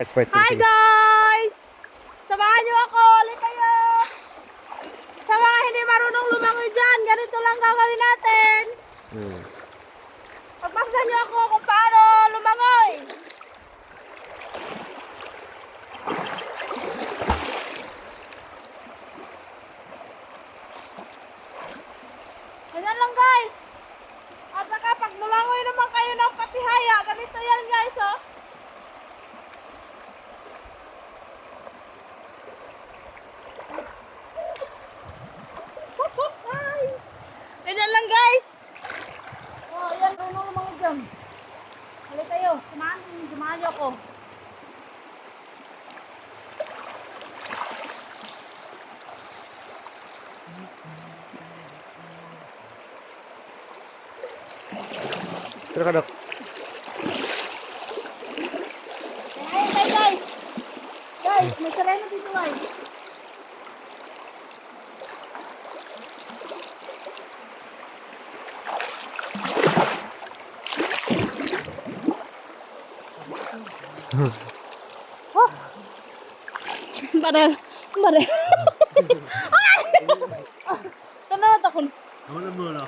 Wait, wait, Hi guys! Samahan niyo ako! Ulit kayo! Sa mga hindi marunong lumangoy dyan, ganito lang gagawin natin. Hmm. Pagpaksan niyo ako kung paano lumangoy. Ganyan lang guys. At saka pag lumangoy naman kayo Hali kayo, sumahan, sumahan niyo ako. Tara ka, Dok. Ayun tayo guys. Guys, may sareno dito guys. Barel, barel. Ay! Tanawat ako. Ano na muna?